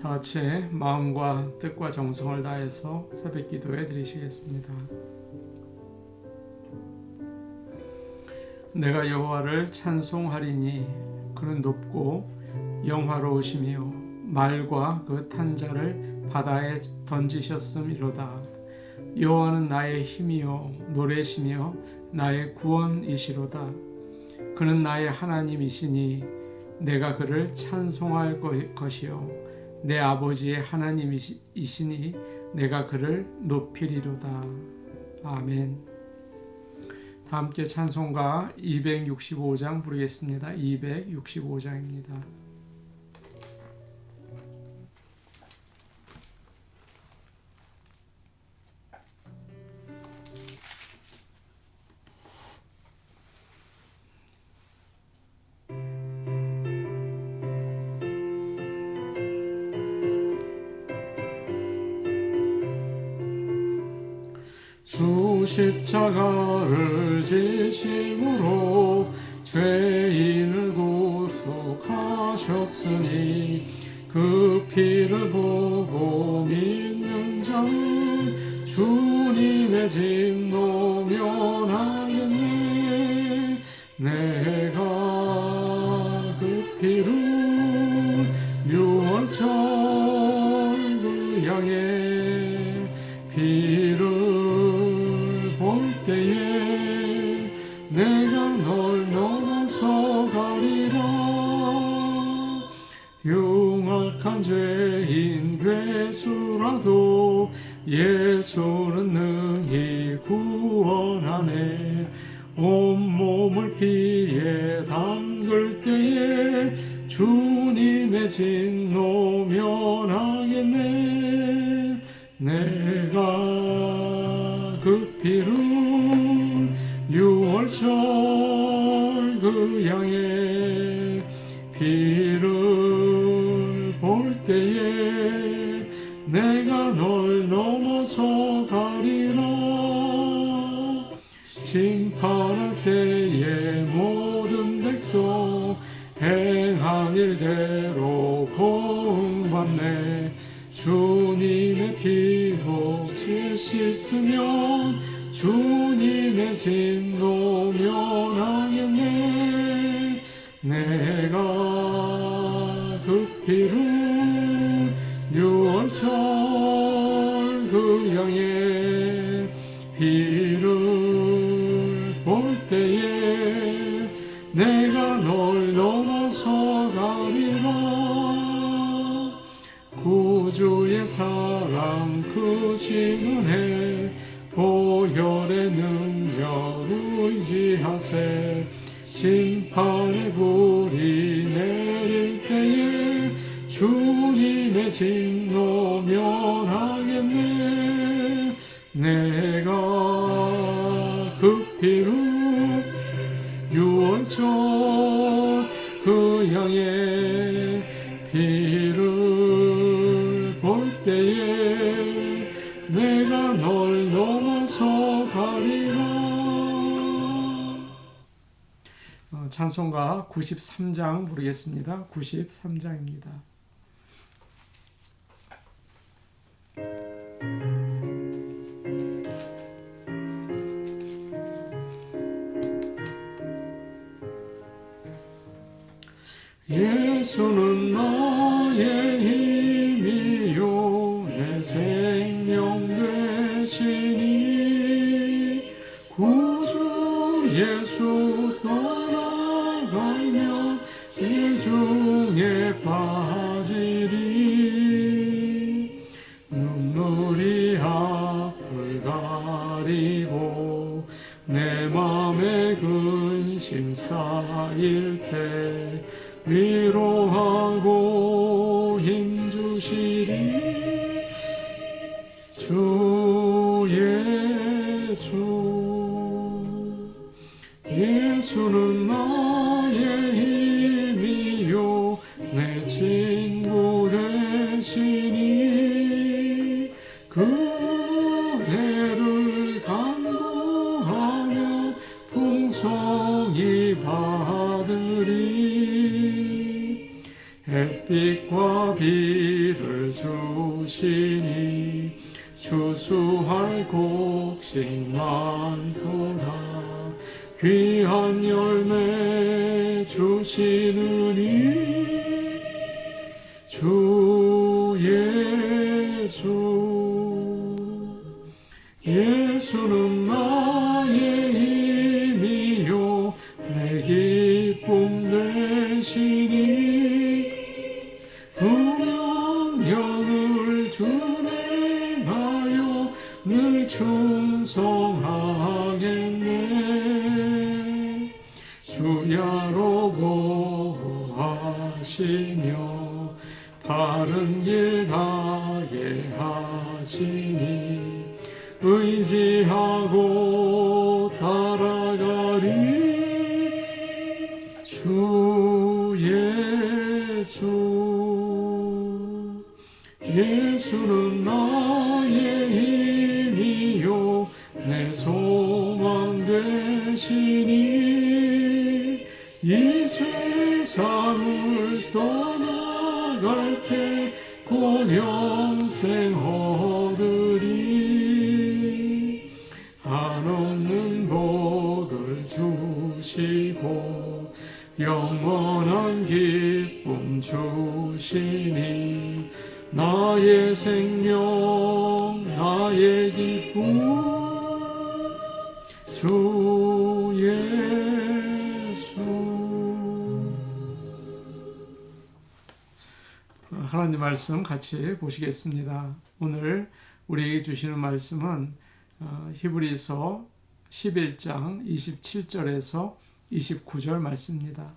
다 같이 마음과 뜻과 정성을 다해서 새벽 기도해 드리시겠습니다. 내가 여호와를 찬송하리니 그는 높고 영화로우시며 말과 그 탄자를 바다에 던지셨음이로다. 여호와는 나의 힘이요 노래시며 나의 구원이시로다. 그는 나의 하나님이시니 내가 그를 찬송할 것이요 내 아버지의 하나님이시니 내가 그를 높이리로다. 아멘. 다 함께 찬송가 265장 부르겠습니다. 265장입니다. 십자가를 지심으로 죄인을 구속하셨으니 그 피를 보고 믿는 자는 주님의 진 악한 죄인 괴수라도 예수는 능히 구원하네. 온몸을 피해 담글 때에 주님의 진노 면하겠네. 내가 그 피로 죄 씻으면 주님의 진노 면하겠네. 내 때에 내가 널 넘어서 가리라 어, 찬송가 93장 부르겠습니다. 93장입니다. 심 쌓일 때 위로하고 힘주시리. 주 예수 빛과 비를 주시니 추수할 곡식 많도다 귀한 열매 주시느니 주 예수 예수는 이 세상을 떠나갈 때곧 영생 얻으리 한없는 복을 주시고 영원한 기쁨 주시니 나의 생 말씀 같이 보시겠습니다. 오늘 우리에게 주시는 말씀은 어, 히브리서 11장 27절에서 29절 말씀입니다.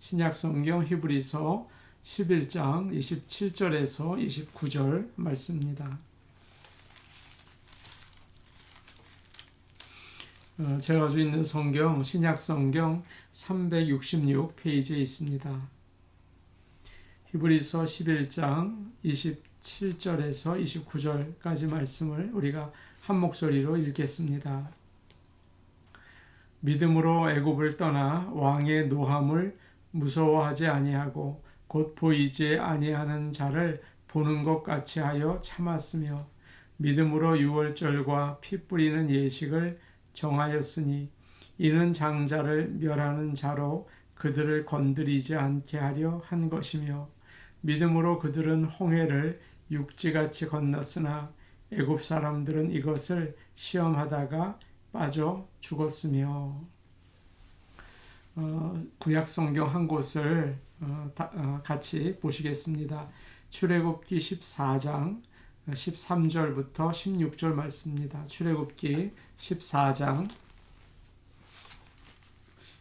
신약 성경 히브리서 11장 27절에서 29절 말씀입니다. 어, 제가 가지고 있는 성경 신약 성경 366 페이지에 있습니다. 히브리서 11장 27절에서 29절까지 말씀을 우리가 한 목소리로 읽겠습니다. 믿음으로 애굽을 떠나 왕의 노함을 무서워하지 아니하고 곧 보이지 아니하는 자를 보는 것 같이 하여 참았으며 믿음으로 유월절과 피 뿌리는 예식을 정하였으니 이는 장자를 멸하는 자로 그들을 건드리지 않게 하려 한 것이며 믿음으로 그들은 홍해를 육지같이 건넜으나 애굽 사람들은 이것을 시험하다가 빠져 죽었으며 어, 구약 성경 한 곳을 어, 다, 어, 같이 보시겠습니다. 출애굽기 14장 13절부터 16절 말씀입니다. 출애굽기 14장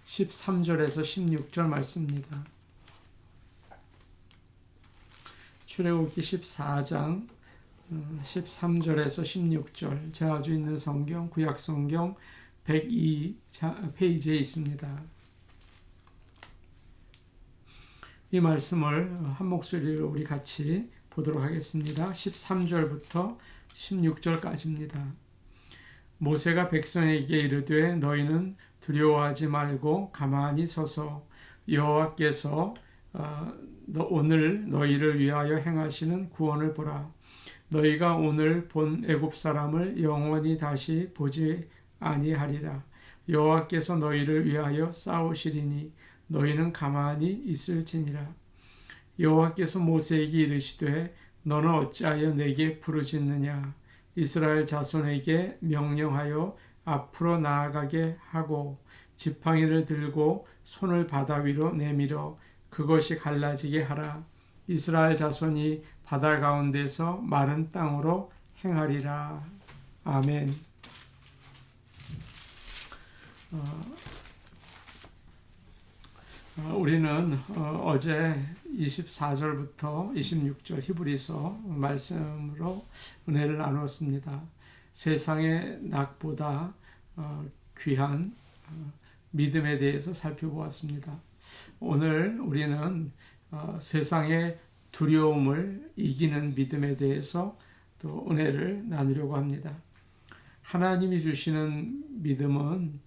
13절에서 16절 말씀입니다. 출애굽기 14장 13절에서 16절 제가 가지고 있는 성경 구약 성경 102 페이지에 있습니다. 이 말씀을 한 목소리로 우리 같이 보도록 하겠습니다. 13절부터 16절까지입니다. 모세가 백성에게 이르되 너희는 두려워하지 말고 가만히 서서 여호와께서 오늘 너희를 위하여 행하시는 구원을 보라. 너희가 오늘 본 애굽 사람을 영원히 다시 보지 아니하리라. 여호와께서 너희를 위하여 싸우시리니 너희는 가만히 있을지니라. 여호와께서 모세에게 이르시되 너는 어찌하여 내게 부르짖느냐 이스라엘 자손에게 명령하여 앞으로 나아가게 하고 지팡이를 들고 손을 바다 위로 내밀어 그것이 갈라지게 하라. 이스라엘 자손이 바다 가운데서 마른 땅으로 행하리라. 아멘. 어, 우리는 어, 제 24절부터 26절 히브리서 말씀으로 은혜를 나누었습니다. 세상의 낙보다 어, 귀한 어, 믿음에 대해서 살펴보았습니다. 오늘 우리는 어, 세상의 두려움을 이기는 믿음에 대해서 또 은혜를 나누려고 합니다. 하나님이 주시는 믿음은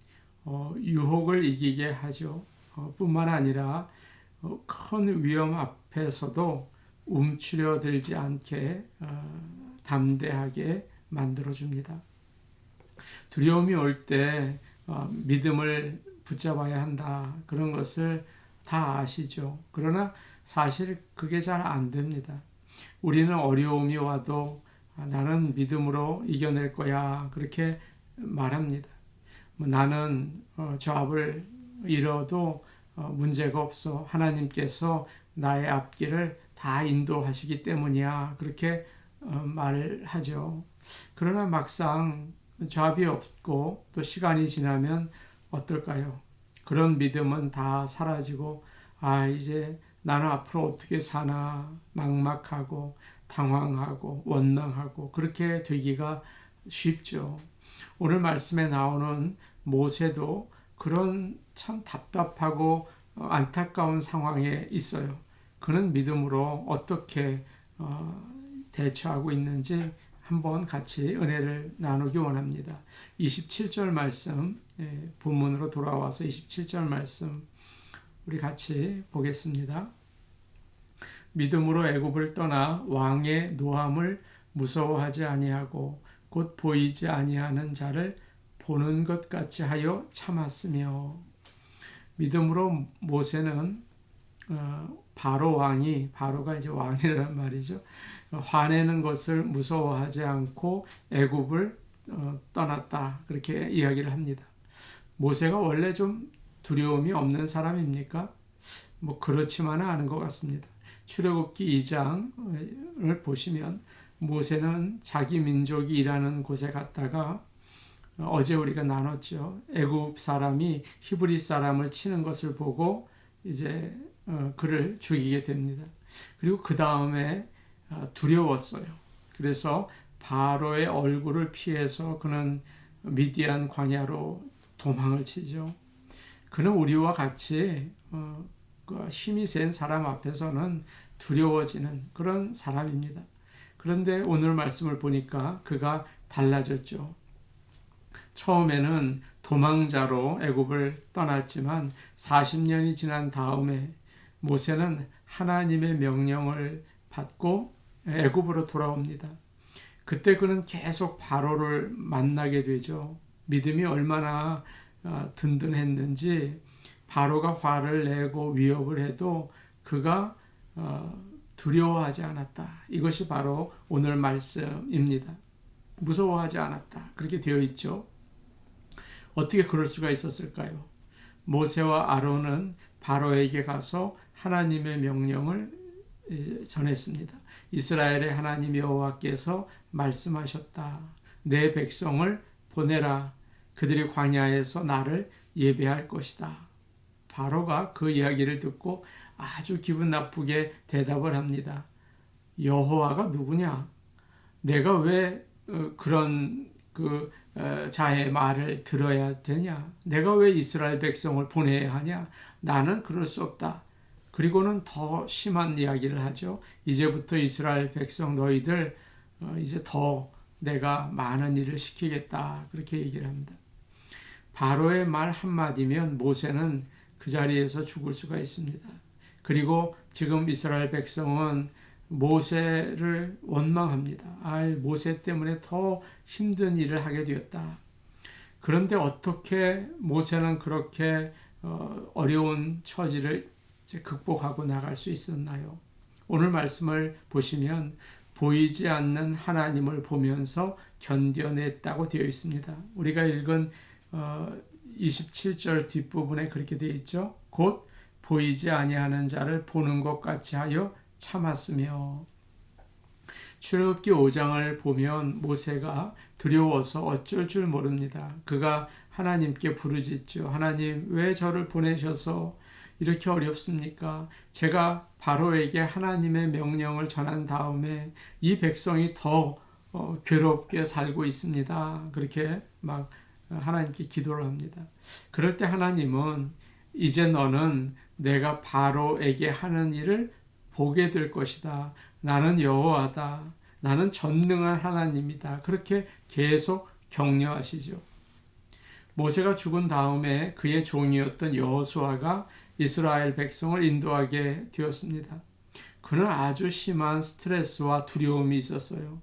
어, 유혹을 이기게 하죠. 어, 뿐만 아니라 큰 위험 앞에 앞에서도 움츠려 들지 않게 어, 담대하게 만들어 줍니다. 두려움이 올때 어, 믿음을 붙잡아야 한다 그런 것을 다 아시죠. 그러나 사실 그게 잘 안 됩니다. 우리는 어려움이 와도 아, 나는 믿음으로 이겨낼 거야 그렇게 말합니다. 뭐 나는 어, 조합을 잃어도 어, 문제가 없어 하나님께서 나의 앞길을 다 인도하시기 때문이야 그렇게 어, 말하죠. 그러나 막상 조합이 없고 또 시간이 지나면 어떨까요? 그런 믿음은 다 사라지고 아 이제 나는 앞으로 어떻게 사나 막막하고 당황하고 원망하고 그렇게 되기가 쉽죠. 오늘 말씀에 나오는 모세도 그런 참 답답하고 안타까운 상황에 있어요. 그는 믿음으로 어떻게 어, 대처하고 있는지 한번 같이 은혜를 나누기 원합니다. 27절 말씀 예, 본문으로 돌아와서 27절 말씀 우리 같이 보겠습니다. 믿음으로 애굽을 떠나 왕의 노함을 무서워하지 아니하고 곧 보이지 아니하는 자를 보는 것 같이 하여 참았으며 믿음으로 모세는 어, 바로 왕이 바로가 이제 왕이라는 말이죠. 화내는 것을 무서워하지 않고 애굽을 어, 떠났다 그렇게 이야기를 합니다. 모세가 원래 좀 두려움이 없는 사람입니까? 뭐 그렇지만은 않은 것 같습니다. 출애굽기 2장을 보시면 모세는 자기 민족이 일하는 곳에 갔다가 어제 우리가 나눴죠. 애굽 사람이 히브리 사람을 치는 것을 보고 이제 어, 그를 죽이게 됩니다. 그리고 그 다음에 어, 두려웠어요. 그래서 바로의 얼굴을 피해서 그는 미디안 광야로 도망을 치죠. 그는 우리와 같이 어, 그 힘이 센 사람 앞에서는 두려워지는 그런 사람입니다. 그런데 오늘 말씀을 보니까 그가 달라졌죠. 처음에는 도망자로 애굽을 떠났지만 40년이 지난 다음에 모세는 하나님의 명령을 받고 애굽으로 돌아옵니다. 그때 그는 계속 바로를 만나게 되죠. 믿음이 얼마나 어, 든든했는지 바로가 화를 내고 위협을 해도 그가 어, 두려워하지 않았다. 이것이 바로 오늘 말씀입니다. 무서워하지 않았다. 그렇게 되어 있죠. 어떻게 그럴 수가 있었을까요? 모세와 아론은 바로에게 가서 하나님의 명령을 전했습니다. 이스라엘의 하나님 여호와께서 말씀하셨다. 내 백성을 보내라. 그들이 광야에서 나를 예배할 것이다. 바로가 그 이야기를 듣고 아주 기분 나쁘게 대답을 합니다. 여호와가 누구냐? 내가 왜 어, 그런 그 어, 자의 말을 들어야 되냐? 내가 왜 이스라엘 백성을 보내야 하냐? 나는 그럴 수 없다. 그리고는 더 심한 이야기를 하죠. 이제부터 이스라엘 백성 너희들 어, 이제 더 내가 많은 일을 시키겠다. 그렇게 얘기를 합니다. 바로의 말 한마디면 모세는 그 자리에서 죽을 수가 있습니다. 그리고 지금 이스라엘 백성은 모세를 원망합니다. 아, 모세 때문에 더 힘든 일을 하게 되었다. 그런데 어떻게 모세는 그렇게 어, 어려운 처지를 극복하고 나갈 수 있었나요? 오늘 말씀을 보시면 보이지 않는 하나님을 보면서 견뎌냈다고 되어 있습니다. 우리가 읽은 어, 27절 뒷부분에 그렇게 되어 있죠. 곧 보이지 아니하는 자를 보는 것 같이 하여 참았으며 출애굽기 5장을 보면 모세가 두려워서 어쩔 줄 모릅니다. 그가 하나님께 부르짖죠. 하나님 왜 저를 보내셔서 이렇게 어렵습니까? 제가 바로에게 하나님의 명령을 전한 다음에 이 백성이 더 어, 괴롭게 살고 있습니다. 그렇게 막 하나님께 기도를 합니다. 그럴 때 하나님은 이제 너는 내가 바로에게 하는 일을 보게 될 것이다. 나는 여호와다. 나는 전능한 하나님이다. 그렇게 계속 격려하시죠. 모세가 죽은 다음에 그의 종이었던 여호수아가 이스라엘 백성을 인도하게 되었습니다. 그는 아주 심한 스트레스와 두려움이 있었어요.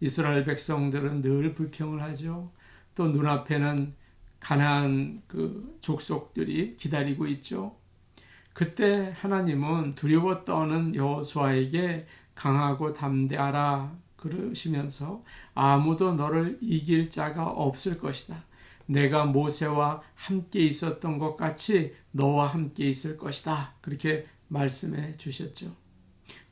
이스라엘 백성들은 늘 불평을 하죠. 또 눈앞에는 가난한 그 족속들이 기다리고 있죠. 그때 하나님은 두려워 떠는 여호수아에게 강하고 담대하라 그러시면서 아무도 너를 이길 자가 없을 것이다. 내가 모세와 함께 있었던 것 같이 너와 함께 있을 것이다. 그렇게 말씀해 주셨죠.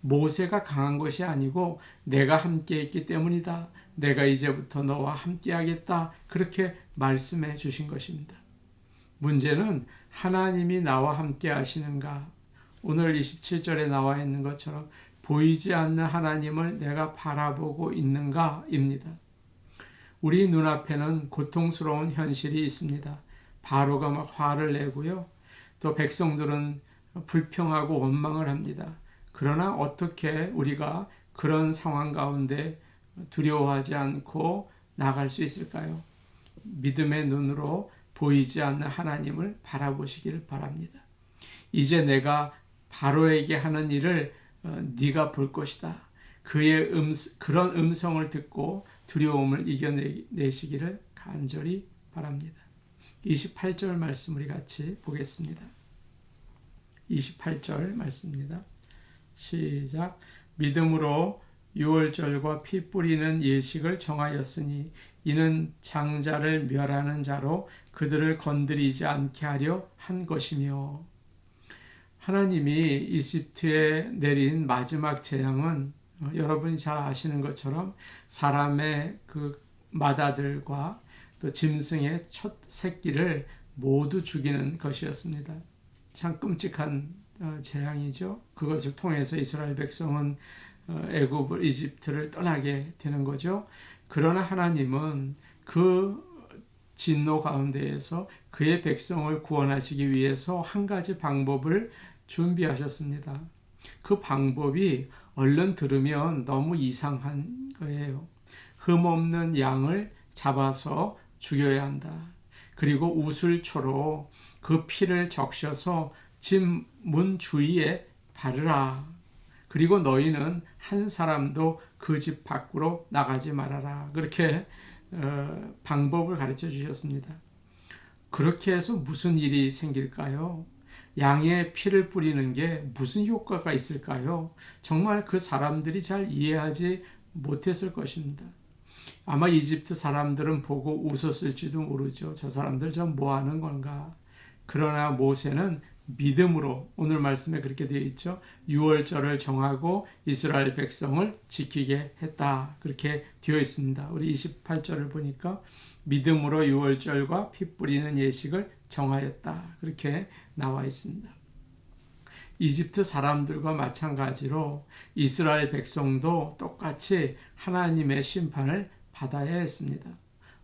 모세가 강한 것이 아니고 내가 함께 있기 때문이다. 내가 이제부터 너와 함께 하겠다. 그렇게 말씀해 주신 것입니다. 문제는 하나님이 나와 함께 하시는가? 오늘 27절에 나와 있는 것처럼 보이지 않는 하나님을 내가 바라보고 있는가입니다. 우리 눈앞에는 고통스러운 현실이 있습니다. 바로가 막 화를 내고요. 또 백성들은 불평하고 원망을 합니다. 그러나 어떻게 우리가 그런 상황 가운데 두려워하지 않고 나갈 수 있을까요? 믿음의 눈으로 보이지 않는 하나님을 바라보시기를 바랍니다. 이제 내가 바로에게 하는 일을 어, 네가 볼 것이다. 그의 음, 그런 음성을 듣고 두려움을 이겨내시기를 간절히 바랍니다. 28절 말씀 우리 같이 보겠습니다. 28절 말씀입니다. 시작. 믿음으로 유월절과 피 뿌리는 예식을 정하였으니 이는 장자를 멸하는 자로 그들을 건드리지 않게 하려 한 것이며 하나님이 이집트에 내린 마지막 재앙은 어, 여러분이 잘 아시는 것처럼 사람의 그 마다들과 또 짐승의 첫 새끼를 모두 죽이는 것이었습니다. 참 끔찍한 어, 재앙이죠. 그것을 통해서 이스라엘 백성은 어, 애굽을 이집트를 떠나게 되는 거죠. 그러나 하나님은 그 진노 가운데에서 그의 백성을 구원하시기 위해서 한 가지 방법을 준비하셨습니다. 그 방법이 얼른 들으면 너무 이상한 거예요. 흠 없는 양을 잡아서 죽여야 한다. 그리고 우슬초로 그 피를 적셔서 집 문 주위에 바르라. 그리고 너희는 한 사람도 그 집 밖으로 나가지 말아라. 그렇게 어, 방법을 가르쳐 주셨습니다. 그렇게 해서 무슨 일이 생길까요? 양의 피를 뿌리는 게 무슨 효과가 있을까요? 정말 그 사람들이 잘 이해하지 못했을 것입니다. 아마 이집트 사람들은 보고 웃었을지도 모르죠. 저 사람들 좀뭐 하는 건가? 그러나 모세는 믿음으로 오늘 말씀에 그렇게 되어 있죠. 6월절을 정하고 이스라엘 백성을 지키게 했다. 그렇게 되어 있습니다. 우리 28절을 보니까 믿음으로 6월절과 피 뿌리는 예식을 정하였다. 그렇게 나와 있습니다. 이집트 사람들과 마찬가지로 이스라엘 백성도 똑같이 하나님의 심판을 받아야 했습니다.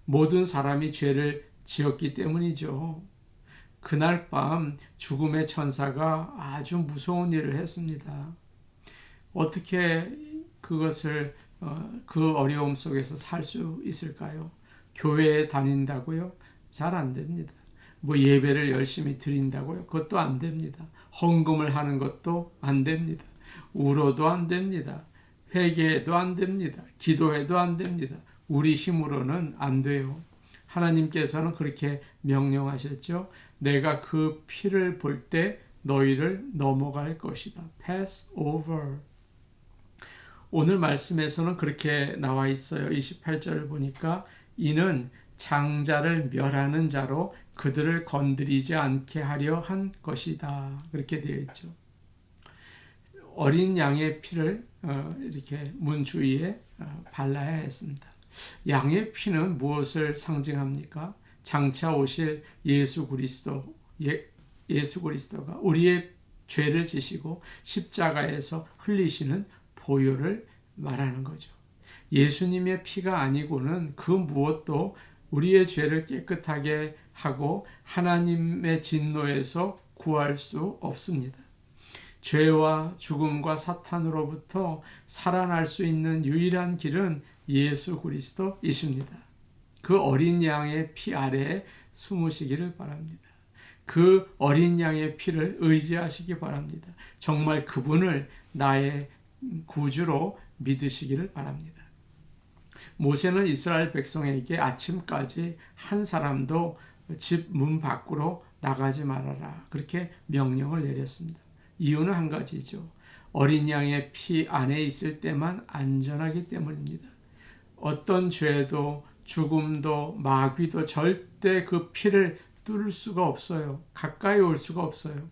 모든 사람이 죄를 지었기 때문이죠. 그날 밤 죽음의 천사가 아주 무서운 일을 했습니다. 어떻게 그것을 어, 그 어려움 속에서 살 수 있을까요? 교회에 다닌다고요? 잘 안 됩니다. 뭐 예배를 열심히 드린다고요? 그것도 안 됩니다. 헌금을 하는 것도 안 됩니다. 울어도 안 됩니다. 회개해도 안 됩니다. 기도해도 안 됩니다. 우리 힘으로는 안 돼요. 하나님께서는 그렇게 명령하셨죠. 내가 그 피를 볼 때 너희를 넘어갈 것이다. pass over. 오늘 말씀에서는 그렇게 나와 있어요. 28절을 보니까 이는 장자를 멸하는 자로 그들을 건드리지 않게 하려 한 것이다. 그렇게 되어 있죠. 어린 양의 피를 어, 이렇게 문 주위에 어, 발라야 했습니다. 양의 피는 무엇을 상징합니까? 장차 오실 예수 그리스도 예, 예수 그리스도가 우리의 죄를 지시고 십자가에서 흘리시는 보혈을 말하는 거죠. 예수님의 피가 아니고는 그 무엇도 우리의 죄를 깨끗하게 하고 하나님의 진노에서 구할 수 없습니다. 죄와 죽음과 사탄으로부터 살아날 수 있는 유일한 길은 예수 그리스도이십니다. 그 어린 양의 피 아래에 숨으시기를 바랍니다. 그 어린 양의 피를 의지하시기 바랍니다. 정말 그분을 나의 구주로 믿으시기를 바랍니다. 모세는 이스라엘 백성에게 아침까지 한 사람도 집 문 밖으로 나가지 말아라. 그렇게 명령을 내렸습니다. 이유는 한 가지죠. 어린 양의 피 안에 있을 때만 안전하기 때문입니다. 어떤 죄도 죽음도 마귀도 절대 그 피를 뚫을 수가 없어요. 가까이 올 수가 없어요.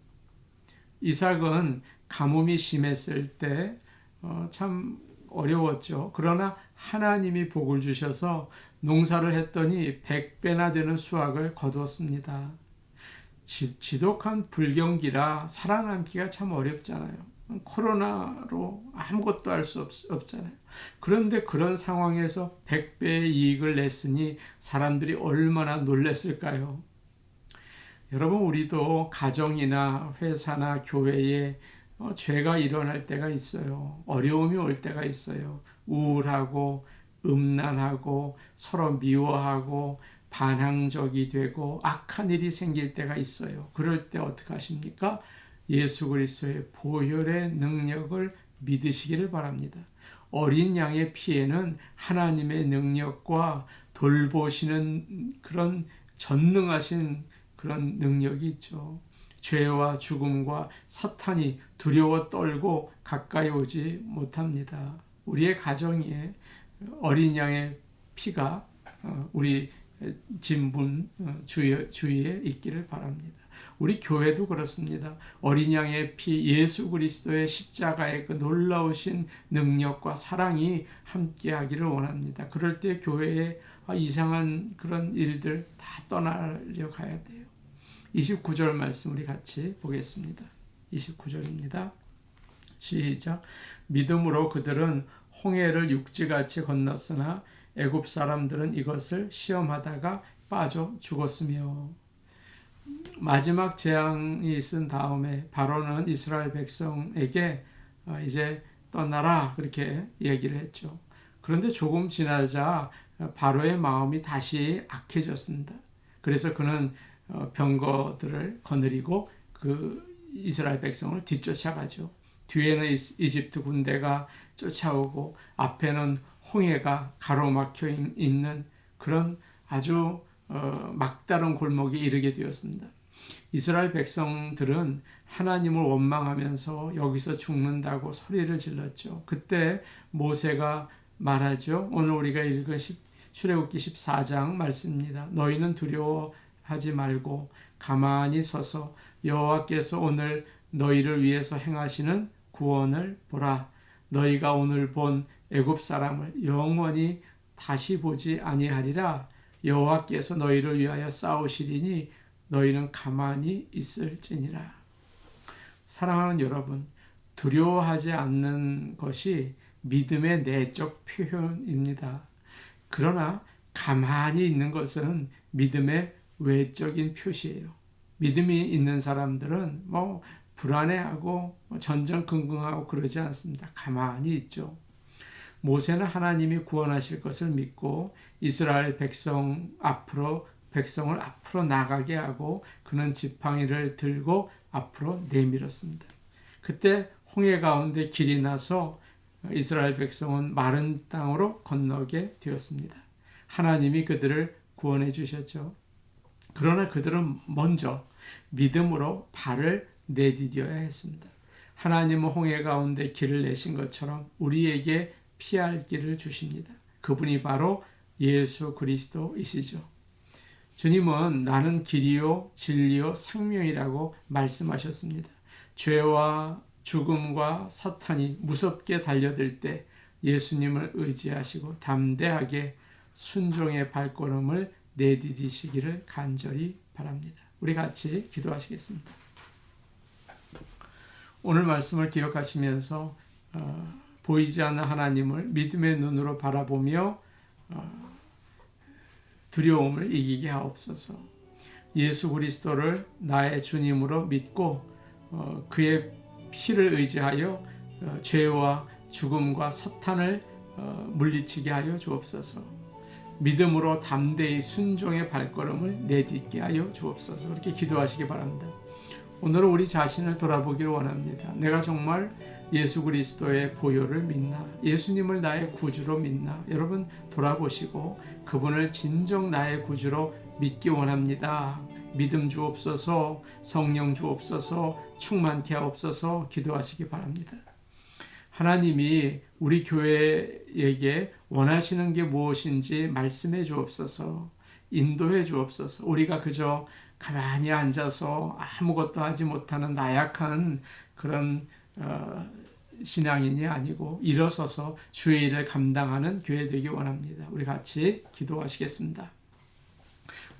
이삭은 가뭄이 심했을 때참 어, 어려웠죠. 그러나 하나님이 복을 주셔서 농사를 했더니 100배나 되는 수확을 거두었습니다. 지, 독한 불경기라 살아남기가 참 어렵잖아요. 코로나로 아무것도 할 수 없잖아요. 그런데 그런 상황에서 100배의 이익을 냈으니 사람들이 얼마나 놀랐을까요? 여러분, 우리도 가정이나 회사나 교회에 어, 죄가 일어날 때가 있어요. 어려움이 올 때가 있어요. 우울하고, 음란하고, 서로 미워하고, 반항적이 되고, 악한 일이 생길 때가 있어요. 그럴 때 어떻게 하십니까? 예수 그리스도의 보혈의 능력을 믿으시기를 바랍니다. 어린 양의 피에는 하나님의 능력과 돌보시는 그런 전능하신 그런 능력이 있죠. 죄와 죽음과 사탄이 두려워 떨고 가까이 오지 못합니다. 우리의 가정에 어린 양의 피가 어, 우리 진분 어, 주위에 있기를 바랍니다. 우리 교회도 그렇습니다. 어린 양의 피 예수 그리스도의 십자가의 그 놀라우신 능력과 사랑이 함께하기를 원합니다. 그럴 때 교회에 아, 이상한 그런 일들 다 떠나려 가야 돼요. 29절 말씀 우리 같이 보겠습니다. 29절입니다. 시작. 믿음으로 그들은 홍해를 육지같이 건넜으나 애굽 사람들은 이것을 시험하다가 빠져 죽었으며 마지막 재앙이 있은 다음에 바로는 이스라엘 백성에게 어, 이제 떠나라 그렇게 얘기를 했죠. 그런데 조금 지나자 바로의 마음이 다시 악해졌습니다. 그래서 그는 어, 병거들을 거느리고 그 이스라엘 백성을 뒤쫓아가죠. 뒤에는 이집트 군대가 쫓아오고 앞에는 홍해가 가로막혀 있는 그런 아주 어, 막다른 골목에 이르게 되었습니다. 이스라엘 백성들은 하나님을 원망하면서 여기서 죽는다고 소리를 질렀죠. 그때 모세가 말하죠. 오늘 우리가 읽은 출애굽기 14장 말씀입니다. 너희는 두려워하지 말고 가만히 서서 여호와께서 오늘 너희를 위해서 행하시는 구원을 보라. 너희가 오늘 본 애굽 사람을 영원히 다시 보지 아니하리라. 여호와께서 너희를 위하여 싸우시리니 너희는 가만히 있을지니라. 사랑하는 여러분, 두려워하지 않는 것이 믿음의 내적 표현입니다. 그러나 가만히 있는 것은 믿음의 외적인 표시예요. 믿음이 있는 사람들은 뭐 불안해하고 뭐 전전긍긍하고 그러지 않습니다. 가만히 있죠. 모세는 하나님이 구원하실 것을 믿고 이스라엘 백성 앞으로 백성을 앞으로 나가게 하고 그는 지팡이를 들고 앞으로 내밀었습니다. 그때 홍해 가운데 길이 나서 이스라엘 백성은 마른 땅으로 건너게 되었습니다. 하나님이 그들을 구원해 주셨죠. 그러나 그들은 먼저 믿음으로 발을 내디뎌야 했습니다. 하나님은 홍해 가운데 길을 내신 것처럼 우리에게 피할 길을 주십니다. 그분이 바로 예수 그리스도이시죠. 주님은 나는 길이요 진리요 생명이라고 말씀하셨습니다. 죄와 죽음과 사탄이 무섭게 달려들 때 예수님을 의지하시고 담대하게 순종의 발걸음을 내디디시기를 간절히 바랍니다. 우리 같이 기도하시겠습니다. 오늘 말씀을 기억하시면서 어, 보이지 않는 하나님을 믿음의 눈으로 바라보며 어, 두려움을 이기게 하옵소서. 예수 그리스도를 나의 주님으로 믿고 어, 그의 피를 의지하여 어, 죄와 죽음과 사탄을 물리치게 하여 주옵소서. 믿음으로 담대히 순종의 발걸음을 내딛게 하여 주옵소서. 그렇게 기도하시기 바랍니다. 오늘은 우리 자신을 돌아보기를 원합니다. 내가 정말 예수 그리스도의 보혈을 믿나? 예수님을 나의 구주로 믿나? 여러분 돌아보시고 그분을 진정 나의 구주로 믿기 원합니다. 믿음 주옵소서, 성령 주옵소서, 충만케 하옵소서 기도하시기 바랍니다. 하나님이 우리 교회에게 원하시는 게 무엇인지 말씀해 주옵소서, 인도해 주옵소서. 우리가 그저 가만히 앉아서 아무것도 하지 못하는 나약한 그런 어, 신앙인이 아니고 일어서서 주의 일을 감당하는 교회 되기 원합니다. 우리 같이 기도하시겠습니다.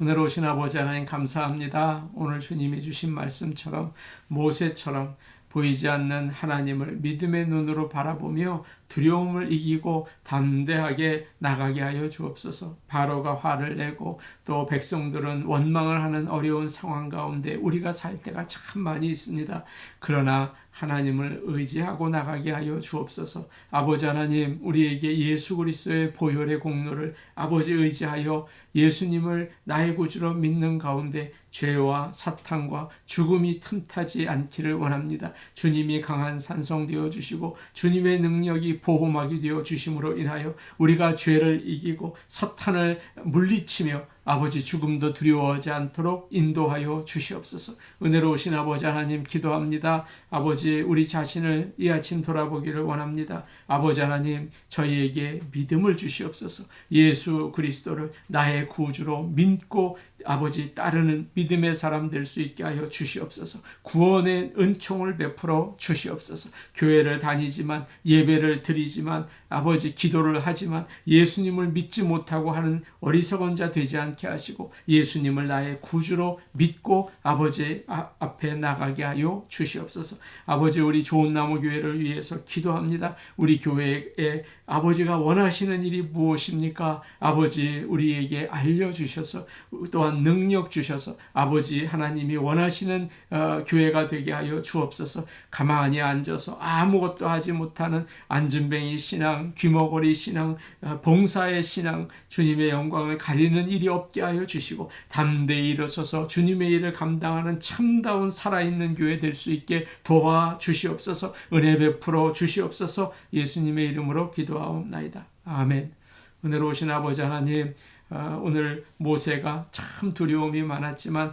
오늘 오신 아버지 하나님 감사합니다. 오늘 주님이 주신 말씀처럼 모세처럼 보이지 않는 하나님을 믿음의 눈으로 바라보며 두려움을 이기고 담대하게 나가게 하여 주옵소서. 바로가 화를 내고 또 백성들은 원망을 하는 어려운 상황 가운데 우리가 살 때가 참 많이 있습니다. 그러나 하나님을 의지하고 나가게 하여 주옵소서. 아버지 하나님, 우리에게 예수 그리스도의 보혈의 공로를 아버지 의지하여 예수님을 나의 구주로 믿는 가운데 죄와 사탄과 죽음이 틈타지 않기를 원합니다. 주님이 강한 산성 되어 주시고 주님의 능력이 보호막이 되어 주심으로 인하여 우리가 죄를 이기고 사탄을 물리치며 아버지 죽음도 두려워하지 않도록 인도하여 주시옵소서. 은혜로우신 아버지 하나님 기도합니다. 아버지 우리 자신을 이 아침 돌아보기를 원합니다. 아버지 하나님 저희에게 믿음을 주시옵소서. 예수 그리스도를 나의 구주로 믿고 아버지 따르는 믿음의 사람 될 수 있게 하여 주시옵소서. 구원의 은총을 베풀어 주시옵소서. 교회를 다니지만 예배를 드리지만 아버지 기도를 하지만 예수님을 믿지 못하고 하는 어리석은 자 되지 않게 하시고 예수님을 나의 구주로 믿고 아버지 앞에 나가게 하여 주시옵소서. 아버지 우리 좋은 나무 교회를 위해서 기도합니다. 우리 교회에 아버지가 원하시는 일이 무엇입니까? 아버지 우리에게 알려 주셔서 또한 능력 주셔서 아버지 하나님이 원하시는 어, 교회가 되게 하여 주옵소서. 가만히 앉아서 아무것도 하지 못하는 안전뱅이 신앙, 귀머거리 신앙, 어, 봉사의 신앙, 주님의 영광을 가리는 일이 없게 하여 주시고 담대히 일어서서 주님의 일을 감당하는 참다운 살아있는 교회 될 수 있게 도와 주시옵소서. 은혜 베풀어 주시옵소서. 예수님의 이름으로 기도하옵나이다. 아멘. 은혜로우신 아버지 하나님, 어, 오늘 모세가 참 두려움이 많았지만 아,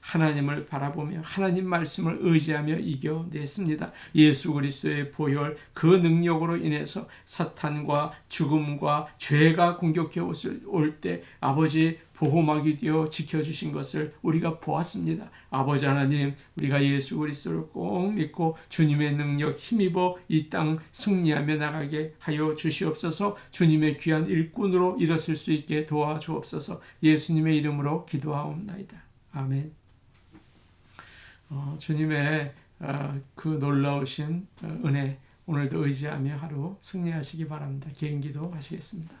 하나님을 바라보며 하나님 말씀을 의지하며 이겨냈습니다. 예수 그리스도의 보혈 그 능력으로 인해서 사탄과 죽음과 죄가 공격해 올 때 아버지 보호막이 되어 지켜주신 것을 우리가 보았습니다. 아버지 하나님, 우리가 예수 그리스도를 꼭 믿고 주님의 능력 힘입어 이 땅 승리하며 나가게 하여 주시옵소서 주님의 귀한 일꾼으로 일었을 수 있게 도와주옵소서 예수님의 이름으로 기도하옵나이다. 아멘. 어, 주님의 어, 그 놀라우신 어, 은혜 오늘도 의지하며 하루 승리하시기 바랍니다. 개인기도 하시겠습니다.